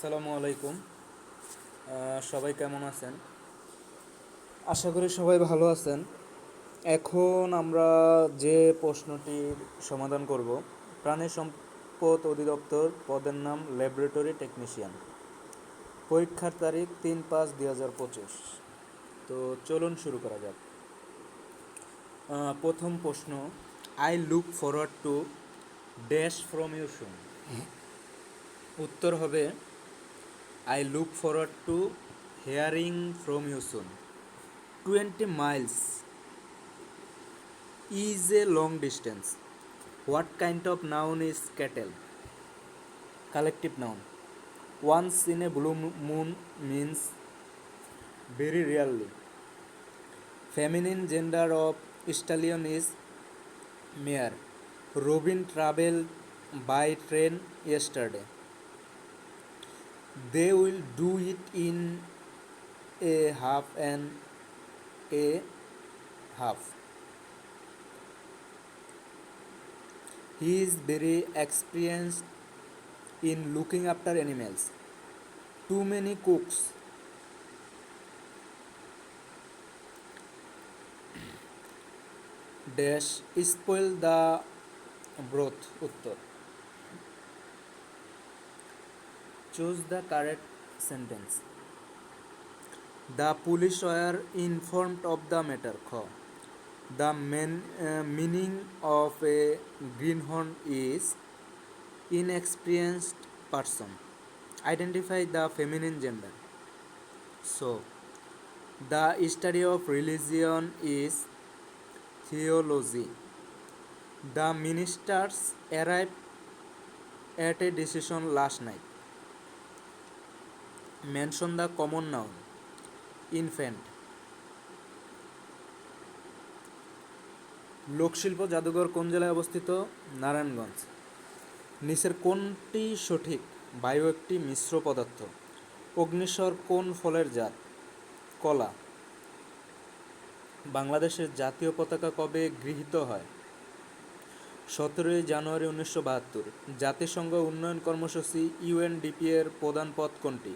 আসসালামু আলাইকুম সবাই কেমন আছেন আশা করি সবাই ভালো আছেন এখন আমরা যে প্রশ্নটির সমাধান করব প্রাণী সম্পদ অধিদপ্তর পদের নাম ল্যাবরেটরি টেকনিশিয়ান পরীক্ষার তারিখ তিন পাঁচ দুই হাজার পঁচিশ তো চলুন শুরু করা যাক প্রথম প্রশ্ন I look forward to dash from your শুন উত্তর হবে I look forward to hearing from you soon. 20 miles is a long distance. What kind of noun is cattle? Collective noun. Once in a blue moon means very rarely. Feminine gender of stallion is mare. Robin traveled by train yesterday. They will do it in a half and a half. He is very experienced in looking after animals. Too many cooks. Dash spoil the broth. Uttar. Choose the correct sentence. The police were informed of the matter. Kh. The uh, meaning of a greenhorn is inexperienced person. Identify the feminine gender. So, the study of religion is theology. The ministers arrived at a decision last night. Mention the common noun infant লোকশিল্প জাদুঘর কোন জেলায় অবস্থিত নারায়ণগঞ্জ নিচের কোনটি সঠিক বায়ু একটি মিশ্র পদার্থ অগ্নিস্বর কোন ফলের জাত কলা বাংলাদেশের জাতীয় পতাকা কবে গৃহীত হয় সতেরোই জানুয়ারি উনিশশো বাহাত্তর জাতিসংঘ উন্নয়ন কর্মসূচি ইউএনডিপি এর প্রধান পদ কোনটি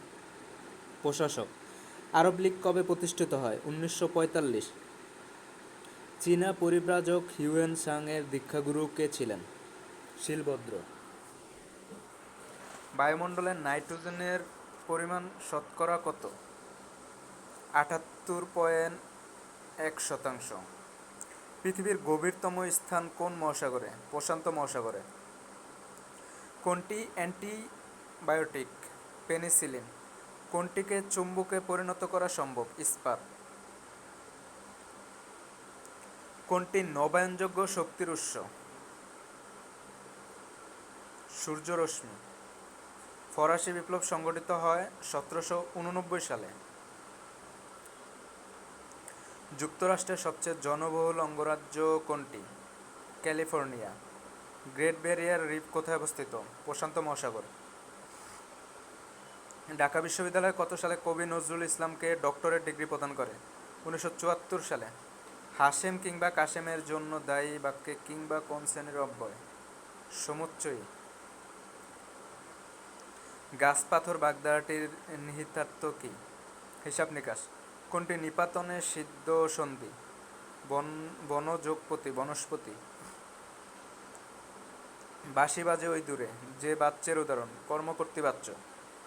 প্রশাসক আরব লীগ কবে প্রতিষ্ঠিত হয় উনিশশো চীনা পরিব্রাজক হিউয়েন সাংয়ের দীক্ষাগুরু কে ছিলেন শিলভদ্র বায়ুমণ্ডলে নাইট্রোজেনের পরিমাণ শতকরা কত আটাত্তর পয়েন্ট এক শতাংশ পৃথিবীর গভীরতম স্থান কোন মহাসাগরে প্রশান্ত মহাসাগরে কোনটি অ্যান্টিবায়োটিক পেনিসিলিন কোনটিকে চুম্বকে পরিণত করা সম্ভব ইস্পাত কোনটি নবায়নযোগ্য শক্তির উৎস সূর্যরশ্মি ফরাসি বিপ্লব সংগঠিত হয় সতেরোশো উননব্বই সালে যুক্তরাষ্ট্রের সবচেয়ে জনবহুল অঙ্গরাজ্য কোনটি ক্যালিফোর্নিয়া গ্রেট ব্যারিয়ার রিফ কোথায় অবস্থিত প্রশান্ত মহাসাগর ঢাকা বিশ্ববিদ্যালয় কত সালে কবি নজরুল ইসলামকে ডক্টরেট ডিগ্রি প্রদান করে উনিশশো সালে হাসেম কিংবা কাশেমের জন্য দায়ী বাক্যে কিংবা কোন শ্রেণীর অব্যয় সমুচ্চয়ী গাছ পাথর বাগদাটির নিহিতার্থ কি হিসাব নিকাশ কোনটি নিপাতনে সিদ্ধ সন্ধি বন বনযোগপতি বনস্পতি বাসি বাজে ওই দূরে যে বাচ্চের উদাহরণ কর্মকর্তী বাচ্চা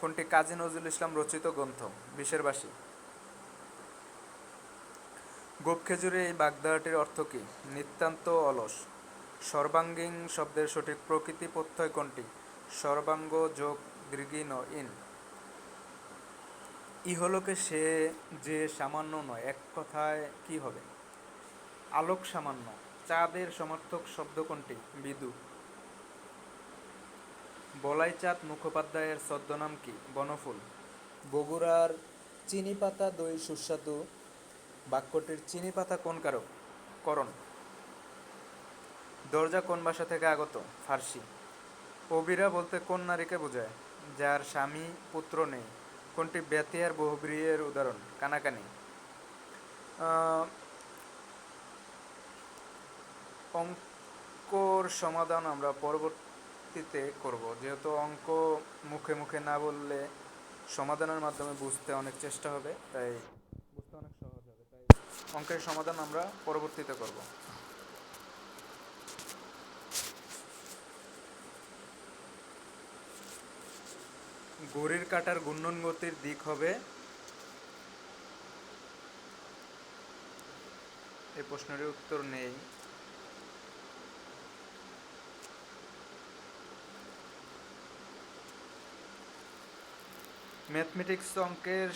কোনটি কাজী নজরুল ইসলাম রচিত গ্রন্থ বাসী গোপ খেজুরের এই বাগধারাটির অর্থ কী নিতান্ত অলস সর্বাঙ্গীন শব্দের সঠিক প্রকৃতি প্রত্যয় কোনটি সর্বাঙ্গ যোগ দীর্ঘিন ইন ইহলোকে সে যে সামান্য নয় এক কথায় কি হবে আলোক সামান্য চাঁদের সমর্থক শব্দ কোনটি বিদু বলাইচাঁদ মুখোপাধ্যায়ের ছদ্মনাম কি বনফুল বগুড়ার চিনি পাতা দই সুস্বাদু বাক্যটির চিনি পাতা কোন কারক করণ দরজা কোন ভাষা থেকে আগত ফার্সি অবিরা বলতে কোন নারীকে বোঝায় যার স্বামী পুত্র নেই কোনটি আর বহুব্রিয়ের উদাহরণ কানাকানি অঙ্কর সমাধান আমরা পরবর্তী ভিত্তিতে করব যেহেতু অঙ্ক মুখে মুখে না বললে সমাধানের মাধ্যমে বুঝতে অনেক চেষ্টা হবে তাই বুঝতে অনেক সহজ হবে তাই অঙ্কের সমাধান আমরা পরবর্তীতে করব ঘড়ির কাটার গুণন গতির দিক হবে এই প্রশ্নের উত্তর নেই ম্যাথমেটিক্স অঙ্কের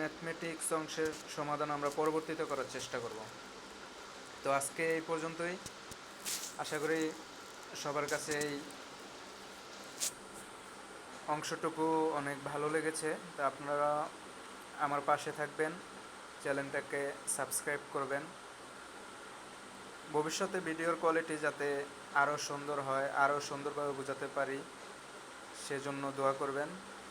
ম্যাথমেটিক্স অংশের সমাধান আমরা পরবর্তীতে করার চেষ্টা করব তো আজকে এই পর্যন্তই আশা করি সবার কাছে এই অংশটুকু অনেক ভালো লেগেছে তা আপনারা আমার পাশে থাকবেন চ্যানেলটাকে সাবস্ক্রাইব করবেন ভবিষ্যতে ভিডিওর কোয়ালিটি যাতে আরও সুন্দর হয় আরও সুন্দরভাবে বোঝাতে পারি সেজন্য দোয়া করবেন